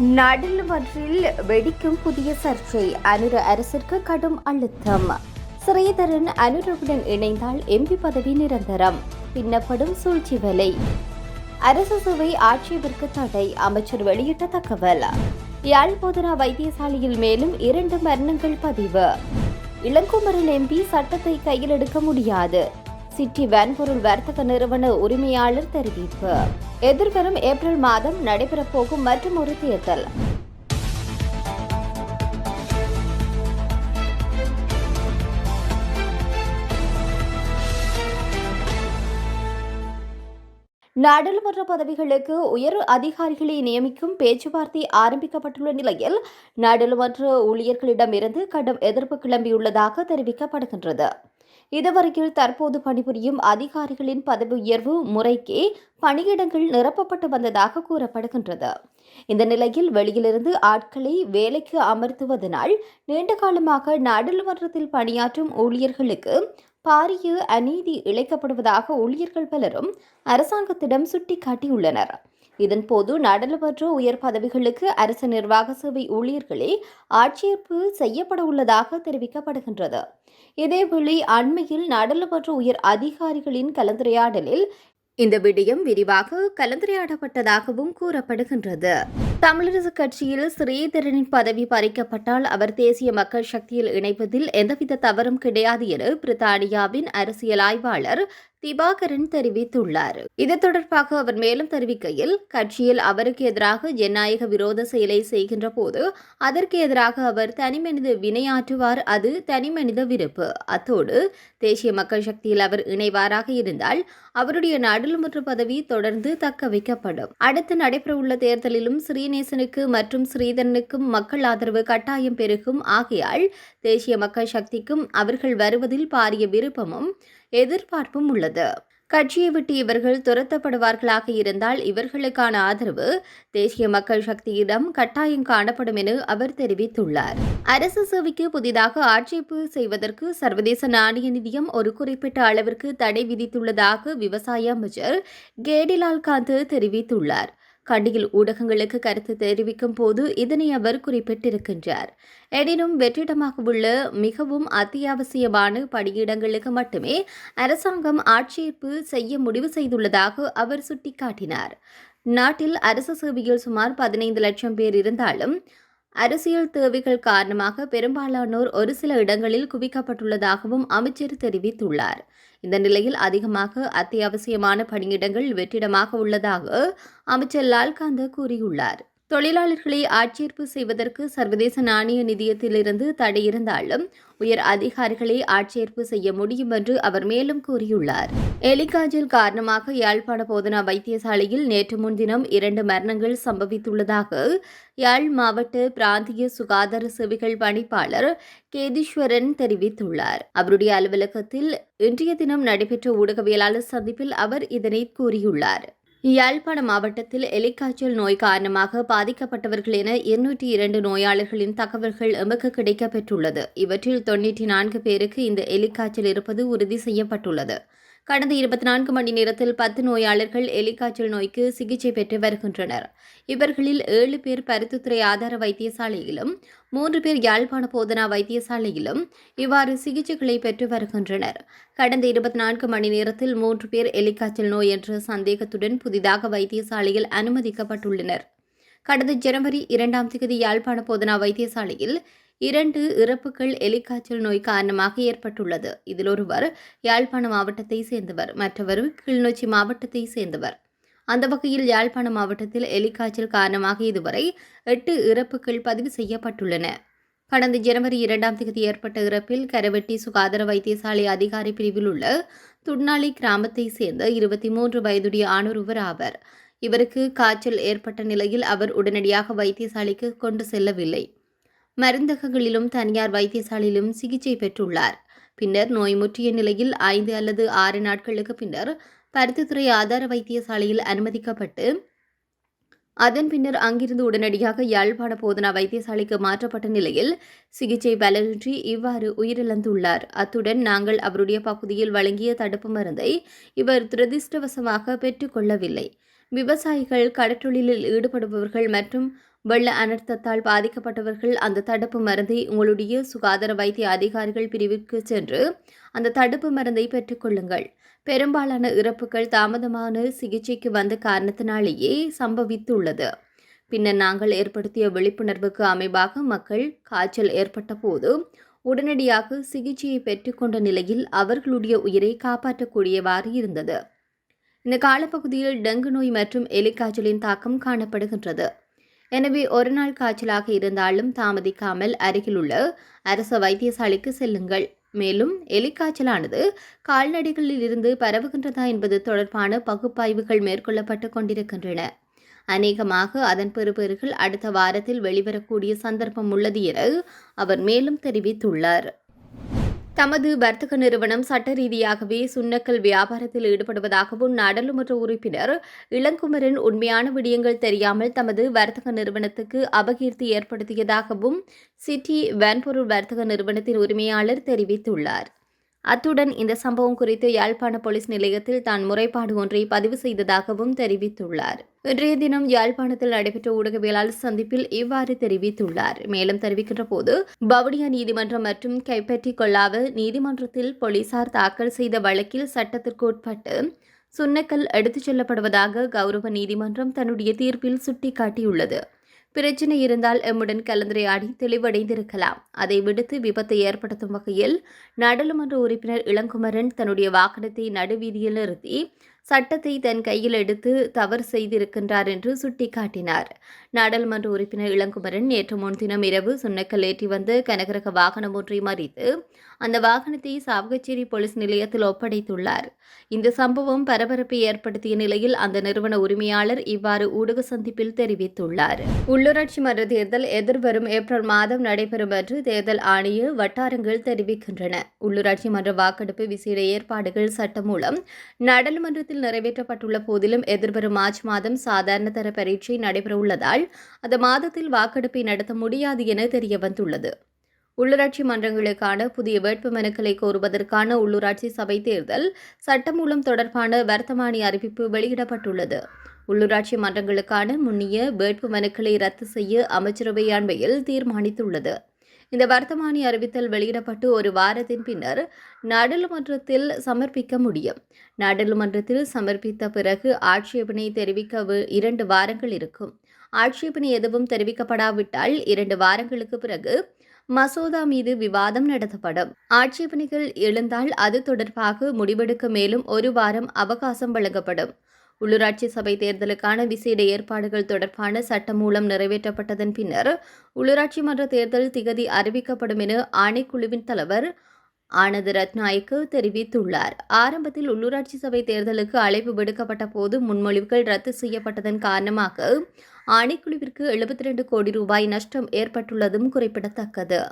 நாடாளுமன்றில் வெடிக்கும் புதிய சர்ச்சை. அனுர அரசிற்கு கடும் அழுத்தம். ஸ்ரீதரன் அனுரவுடன் இணைந்தால் எம்பி பதவி நிரந்தரம். பின்னப்படும் சூழ்ச்சி வலை. அரசு சுவை ஆட்சேபிற்கு தடை. அமைச்சர் வெளியிட்ட தகவல். யாழ் போதனா வைத்தியசாலையில் மேலும் இரண்டு மரணங்கள் பதிவு. இளங்குமரன் எம்பி சட்டத்தை கையில் எடுக்க முடியாது. சிட்டி வன்பொருள் வர்த்தக நிறுவன உரிமையாளர் தெரிவிப்பு. எதிர்வரும் ஏப்ரல் மாதம் நடைபெறப்போகும் மற்றும் ஒரு தேர்தல். நாடாளுமன்ற பதவிகளுக்கு உயர் அதிகாரிகளை நியமிக்கும் பேச்சுவார்த்தை ஆரம்பிக்கப்பட்டுள்ள நிலையில் நாடாளுமன்ற ஊழியர்களிடமிருந்து கடும் எதிர்ப்பு கிளம்பியுள்ளதாக தெரிவிக்கப்படுகின்றது. இதுவரையில் தற்போது பணிபுரியும் அதிகாரிகளின் பதவி உயர்வு முறைக்கே பணியிடங்கள் நிரப்பப்பட்டு வந்ததாக கூறப்படுகின்றது. இந்த நிலையில் வெளியிலிருந்து ஆட்களை வேலைக்கு அமர்த்துவதனால் நீண்ட காலமாக நாடாளுமன்றத்தில் பணியாற்றும் ஊழியர்களுக்கு பாரிய அநீதி இழைக்கப்படுவதாக ஊழியர்கள் பலரும் அரசாங்கத்திடம் சுட்டிக்காட்டியுள்ளனர். இதன்போது நாடாளுமன்ற உயர் பதவிகளுக்கு அரசு நிர்வாக சேவை ஊழியர்களே ஆட்சேர்ப்பு செய்யப்பட உள்ளதாக தெரிவிக்கப்படுகின்றது. இதேவேளை அண்மையில் நாடாளுமன்ற உயர் அதிகாரிகளின் கலந்துரையாடலில் இந்த விடயம் விரிவாக கலந்துரையாடப்பட்டதாகவும் கூறப்படுகின்றது. தமிழரசு கட்சியில் ஸ்ரீதரனின் பதவி பறிக்கப்பட்டால் அவர் தேசிய மக்கள் சக்தியில் இணைப்பதில் எந்தவித தவறும் கிடையாது என பிரித்தானியாவின் அரசியல் ஆய்வாளர் திபாகரன் தெரிவித்துள்ளார். இது தொடர்பாக அவர் மேலும் தெரிவிக்கையில் கட்சியில் அவருக்கு எதிராக ஜனநாயக விரோத செயலை செய்கின்ற போது அதற்கு எதிராக அவர் தனிமனித வினையாற்றுவார் அது தனிமனித விருப்பு. அத்தோடு தேசிய மக்கள் சக்தியில் அவர் இணைவாராக இருந்தால் அவருடைய நாடாளுமன்ற பதவி தொடர்ந்து தக்க வைக்கப்படும். அடுத்து நடைபெறவுள்ள தேர்தலிலும் ஸ்ரீநேசனுக்கு மற்றும் ஸ்ரீதரனுக்கும் மக்கள் ஆதரவு கட்டாயம் பெருகும். ஆகையால் தேசிய மக்கள் சக்திக்கும் அவர்கள் வருவதில் பாரிய விருப்பமும் எதிர்பார்ப்பும் உள்ளது. கட்சியை விட்டு இவர்கள் துரத்தப்படுவார்களாக இருந்தால் இவர்களுக்கான ஆதரவு தேசிய மக்கள் சக்தியிடம் கட்டாயம் காணப்படும் என அவர் தெரிவித்துள்ளார். அரசு சேவைக்கு புதிதாக ஆட்சேப்பு செய்வதற்கு சர்வதேச நாணய நிதியம் ஒரு குறிப்பிட்ட அளவிற்கு தடை விதித்துள்ளதாக விவசாய அமைச்சர் கேடிலால் காந்த் தெரிவித்துள்ளார். கண்டியில் ஊடகங்களுக்கு கருத்து தெரிவிக்கும் போது இதனை அவர் குறிப்பிட்டிருக்கின்றார். எனினும் வெற்றிடமாக உள்ள மிகவும் அத்தியாவசியமான பணியிடங்களுக்கு மட்டுமே அரசாங்கம் ஆட்சேர்ப்பு செய்ய முடிவு செய்துள்ளதாக அவர் சுட்டிக்காட்டினார். நாட்டில் அரசு சேவையில் சுமார் பதினைந்து லட்சம் பேர் இருந்தாலும் அரசியல் தேவைகள் காரணமாக பெரும்பாலானோர் ஒரு சில இடங்களில் குவிக்கப்பட்டுள்ளதாகவும் அமைச்சர் தெரிவித்துள்ளார். இந்த நிலையில் அதிகமாக அத்தியாவசியமான பணியிடங்கள் வெற்றிடமாக உள்ளதாக அமைச்சர் லால்காந்த கூறியுள்ளார். தொழிலாளர்களை ஆட்சேர்ப்பு செய்வதற்கு சர்வதேச நாணய நிதியத்திலிருந்து தடை இருந்தாலும் உயர் அதிகாரிகளை ஆட்சேர்ப்பு செய்ய முடியும் என்று அவர் மேலும் கூறியுள்ளார். எலிகாஜல் காரணமாக யாழ்ப்பாண போதனா வைத்தியசாலையில் நேற்று முன்தினம் இரண்டு மரணங்கள் சம்பவித்துள்ளதாக யாழ் மாவட்ட பிராந்திய சுகாதார சேவைகள் பணிப்பாளர் கேதீஸ்வரன் தெரிவித்துள்ளார். அவருடைய அலுவலகத்தில் இன்றைய தினம் நடைபெற்ற ஊடகவியலாளர் சந்திப்பில் அவர் இதனை கூறியுள்ளார். யாழ்ப்பாண மாவட்டத்தில் எலிக்காய்ச்சல் நோய் காரணமாக பாதிக்கப்பட்டவர்கள் என இருநூற்றி இரண்டு நோயாளர்களின் தகவல்கள் எமக்கு கிடைக்கப்பெற்றுள்ளது. இவற்றில் தொன்னூற்றி நான்கு பேருக்கு இந்த எலிக்காய்ச்சல் இருப்பது உறுதி செய்யப்பட்டுள்ளது. கடந்த இருபத்தி நான்கு மணி நேரத்தில் பத்து நோயாளர்கள் எலிக்காய்ச்சல் நோய்க்கு சிகிச்சை பெற்று வருகின்றனர். இவர்களில் ஏழு பேர் பருத்தித்துறை ஆதார வைத்தியசாலையிலும் மூன்று பேர் யாழ்ப்பாண போதனா வைத்தியசாலையிலும் இவ்வாறு சிகிச்சைகளை பெற்று வருகின்றனர். கடந்த இருபத்தி நான்கு மணி நேரத்தில் மூன்று பேர் எலிக்காய்ச்சல் நோய் என்ற சந்தேகத்துடன் புதிதாக வைத்தியசாலையில் அனுமதிக்கப்பட்டுள்ளனர். கடந்த ஜனவரி இரண்டாம் தேதி யாழ்ப்பாண போதனா வைத்தியசாலையில் இரண்டு இறப்புகள் எலிக்காய்ச்சல் நோய் காரணமாக ஏற்பட்டுள்ளது. இதில் ஒருவர் யாழ்ப்பாண மாவட்டத்தை சேர்ந்தவர் மற்றவர் கிளிநொச்சி மாவட்டத்தை சேர்ந்தவர். அந்த வகையில் யாழ்ப்பாண மாவட்டத்தில் எலிக்காய்ச்சல் காரணமாக இதுவரை எட்டு இறப்புகள் பதிவு செய்யப்பட்டுள்ளன. கடந்த ஜனவரி இரண்டாம் தேதி ஏற்பட்ட இறப்பில் கரவெட்டி சுகாதார வைத்தியசாலை அதிகாரி பிரிவில் உள்ள துட்னாளி கிராமத்தை சேர்ந்த இருபத்தி மூன்று வயதுடைய ஆணொருவர் ஆவர். இவருக்கு காய்ச்சல் ஏற்பட்ட நிலையில் அவர் உடனடியாக வைத்தியசாலைக்கு கொண்டு செல்லவில்லை. மருந்தகங்களிலும் தனியார் வைத்தியசாலையிலும் சிகிச்சை பெற்றுள்ளார். பின்னர் நோய் முற்றிய நிலையில் ஐந்து அல்லது ஆறு நாட்களுக்கு பின்னர் பருத்தித்துறை ஆதார வைத்தியசாலையில் அனுமதிக்கப்பட்டு அதன் பின்னர் அங்கிருந்து உடனடியாக யாழ்ப்பாண போதனா வைத்தியசாலைக்கு மாற்றப்பட்ட நிலையில் சிகிச்சை பலனின்றி இவ்வாறு உயிரிழந்துள்ளார். அத்துடன் நாங்கள் அவருடைய பகுதியில் வழங்கிய தடுப்பு மருந்தை இவர் துரதிர்ஷ்டவசமாக பெற்றுக்கொள்ளவில்லை விவசாயிகள் கடற்றொழிலில் ஈடுபடுபவர்கள் மற்றும் வெள்ள அனர்த்தத்தால் பாதிக்கப்பட்டவர்கள் அந்த தடுப்பு மருந்தை உங்களுடைய சுகாதார வைத்திய அதிகாரிகள் பிரிவிற்கு சென்று அந்த தடுப்பு மருந்தை பெற்றுக்கொள்ளுங்கள் பெரும்பாலான இறப்புகள் தாமதமான சிகிச்சைக்கு வந்த காரணத்தினாலேயே சம்பவித்துள்ளது. பின்னர் நாங்கள் ஏற்படுத்திய விழிப்புணர்வுக்கு அமைவாக மக்கள் காய்ச்சல் ஏற்பட்ட போது உடனடியாக சிகிச்சையை பெற்றுக்கொண்ட நிலையில் அவர்களுடைய உயிரை காப்பாற்றக்கூடியவாறு இருந்தது. இந்த காலப்பகுதியில் டெங்கு நோய் மற்றும் எலிக்காய்ச்சலின் தாக்கம் காணப்படுகின்றது. எனவே ஒரு நாள் காய்ச்சலாக இருந்தாலும் தாமதிக்காமல் அருகிலுள்ள அரச வைத்தியசாலைக்கு செல்லுங்கள். மேலும் எலிக்காய்ச்சலானது கால்நடைகளில் இருந்து பரவுகின்றதா என்பது தொடர்பான பகுப்பாய்வுகள் மேற்கொள்ளப்பட்டு கொண்டிருக்கின்றன. அநேகமாக அதன் பெறுபேறுகள் அடுத்த வாரத்தில் வெளிவரக்கூடிய சந்தர்ப்பம் உள்ளது என அவர் மேலும் தெரிவித்துள்ளார். தமது வர்த்தக நிறுவனம் சட்ட ரீதியாகவே சுண்ணக்கல் வியாபாரத்தில் ஈடுபடுவதாகவும் நாடாளுமன்ற உறுப்பினர் இளங்குமரன் உண்மையான விடயங்கள் தெரியாமல் தமது வர்த்தக நிறுவனத்துக்கு அபகீர்த்தி ஏற்படுத்தியதாகவும் சிட்டி வன்பொருள் வர்த்தக நிறுவனத்தின் உரிமையாளர் தெரிவித்துள்ளார். அத்துடன் இந்த சம்பவம் குறித்து யாழ்ப்பாண போலீஸ் நிலையத்தில் தான் முறைப்பாடு ஒன்றை பதிவு செய்ததாகவும் தெரிவித்துள்ளார். இன்றைய தினம் யாழ்ப்பாணத்தில் நடைபெற்ற ஊடகவியலாளர் சந்திப்பில் இவ்வாறு தெரிவித்துள்ளார். மேலும் தெரிவிக்கின்ற போது பவுடியா நீதிமன்றம் மற்றும் கைப்பற்றி கொள்ளாவ நீதிமன்றத்தில் போலீசார் தாக்கல் செய்த வழக்கில் சட்டத்திற்கு உட்பட்டு சுண்ணக்கல் எடுத்துச் செல்லப்படுவதாக கௌரவ நீதிமன்றம் தன்னுடைய தீர்ப்பில் சுட்டிக்காட்டியுள்ளது. பிரச்சினை இருந்தால் எம்முடன் கலந்துரையாடி தெளிவடைந்திருக்கலாம். அதை விடுத்து விபத்தை ஏற்படுத்தும் வகையில் நாடாளுமன்ற உறுப்பினர் இளங்குமரன் தன்னுடைய வாகனத்தை நடுவீதியில் நிறுத்தி சட்டத்தை தன் கையில் எடுத்து தவறு செய்திருக்கின்றார் என்று சுட்டிக்காட்டினார். நாடாளுமன்ற உறுப்பினர் இளங்குமரன் நேற்று முன்தினம் இரவு சுண்ணக்கல் ஏற்றி வந்து கனகரக வாகனம் ஒன்றை மறித்து அந்த வாகனத்தை சாவகச்சேரி போலீஸ் நிலையத்தில் ஒப்படைத்துள்ளார். இந்த சம்பவம் பரபரப்பை ஏற்படுத்திய நிலையில் அந்த நிறுவன உரிமையாளர் இவ்வாறு ஊடக சந்திப்பில் தெரிவித்துள்ளார். உள்ளூராட்சி மன்ற தேர்தல் எதிர்வரும் ஏப்ரல் மாதம் நடைபெறும் என்று தேர்தல் ஆணைய வட்டாரங்கள் தெரிவிக்கின்றன. உள்ளூராட்சி மன்ற வாக்கெடுப்பு விசேட ஏற்பாடுகள் சட்டம் மூலம் நாடாளுமன்றத்தில் நிறைவேற்றப்பட்டுள்ள போதிலும் எதிர்வரும் மார்ச் மாதம் சாதாரண தர பரீட்சை நடைபெறவுள்ளதால் அந்த மாதத்தில் வாக்கெடுப்பை நடத்த முடியாது என தெரியவந்துள்ளது. உள்ளூராட்சி மன்றங்களுக்கான புதிய வேட்பு மனுக்களை கோருவதற்கான உள்ளூராட்சி சபை தேர்தல் சட்டமூலம் தொடர்பான வர்த்தமானி அறிவிப்பு வெளியிடப்பட்டுள்ளது. உள்ளூராட்சி மன்றங்களுக்கான முன்னிய வேட்பு மனுக்களை ரத்து செய்ய அமைச்சரவை அண்மையில் தீர்மானித்துள்ளது. இந்த வர்த்தமானி அறிவித்தல் வெளியிடப்பட்டு ஒரு வாரத்தின் பின்னர் நாடாளுமன்றத்தில் சமர்ப்பிக்க முடியும். நாடாளுமன்றத்தில் சமர்ப்பித்த பிறகு ஆட்சேபனை தெரிவிக்க இரண்டு வாரங்கள் இருக்கும். ஆட்சேபனை எதுவும் தெரிவிக்கப்படாவிட்டால் இரண்டு வாரங்களுக்கு பிறகு மசோதா மீது விவாதம் நடத்தப்படும். ஆட்சேபனைகள் எழுந்தால் அது தொடர்பாக முடிவெடுக்க மேலும் ஒரு வாரம் அவகாசம் வழங்கப்படும். உள்ளூராட்சி சபை தேர்தலுக்கான விசேட ஏற்பாடுகள் தொடர்பான சட்டம் மூலம் நிறைவேற்றப்பட்டதன் பின்னர் உள்ளூராட்சி மன்ற தேர்தல் திகதி அறிவிக்கப்படும் என ஆணைக்குழுவின் தலைவர் ஆனந்த் ரத்நாயக்கு தெரிவித்துள்ளார். ஆரம்பத்தில் உள்ளூராட்சி சபை தேர்தலுக்கு அழைப்பு விடுக்கப்பட்ட போது முன்மொழிவுகள் ரத்து செய்யப்பட்டதன் காரணமாக ஆணைக்குழுவிற்கு எழுபத்தி ரெண்டு கோடி ரூபாய் நஷ்டம் ஏற்பட்டுள்ளதும் குறிப்பிடத்தக்கது.